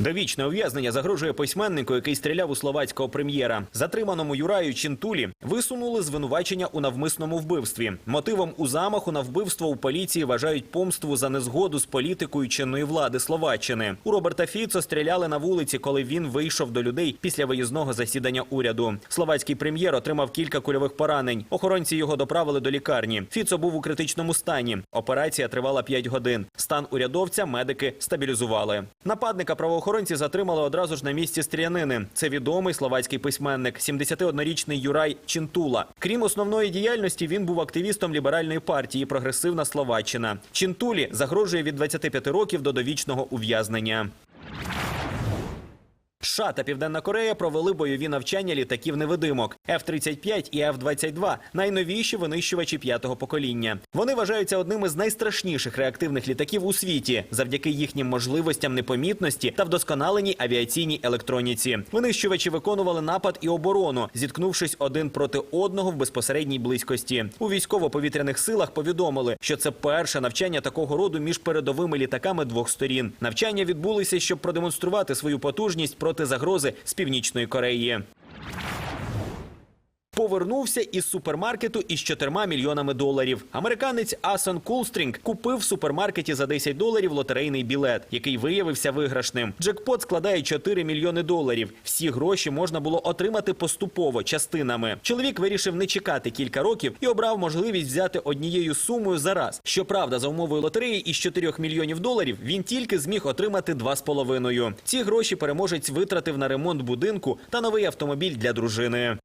Довічне ув'язнення загрожує письменнику, який стріляв у словацького прем'єра. Затриманому Юраю Чінтулі висунули звинувачення у навмисному вбивстві. Мотивом у замаху на вбивство у поліції вважають помству за незгоду з політикою чинної влади Словаччини. У Роберта Фіцо стріляли на вулиці, коли він вийшов до людей після виїзного засідання уряду. Словацький прем'єр отримав кілька кульових поранень. Охоронці його доправили до лікарні. Фіцо був у критичному стані. Операція тривала 5 годин. Стан урядовця медики стабілізували. Нападника правоохоронці затримали одразу ж на місці стрілянини. Це відомий словацький письменник, 71-річний Юрай Чінтула. Крім основної діяльності, він був активістом ліберальної партії Прогресивна Словаччина. Чінтулі загрожує від 25 років до довічного ув'язнення. США та Південна Корея провели бойові навчання літаків невидимок F-35 і F-22 – найновіші винищувачі п'ятого покоління. Вони вважаються одним із найстрашніших реактивних літаків у світі завдяки їхнім можливостям непомітності та вдосконаленій авіаційній електроніці. Винищувачі виконували напад і оборону, зіткнувшись один проти одного в безпосередній близькості. У військово-повітряних силах повідомили, що це перше навчання такого роду між передовими літаками двох сторін. Навчання відбулися, щоб продемонструвати свою потужність проти загрози з північної Кореї. Повернувся із супермаркету із 4 мільйонами доларів. Американець Асан Кулстрінг купив в супермаркеті за 10 доларів лотерейний білет, який виявився виграшним. Джекпот складає 4 мільйони доларів. Всі гроші можна було отримати поступово частинами. Чоловік вирішив не чекати кілька років і обрав можливість взяти однією сумою за раз. Щоправда, за умовою лотереї із 4 мільйонів доларів він тільки зміг отримати 2,5. Ці гроші переможець витратив на ремонт будинку та новий автомобіль для дружини.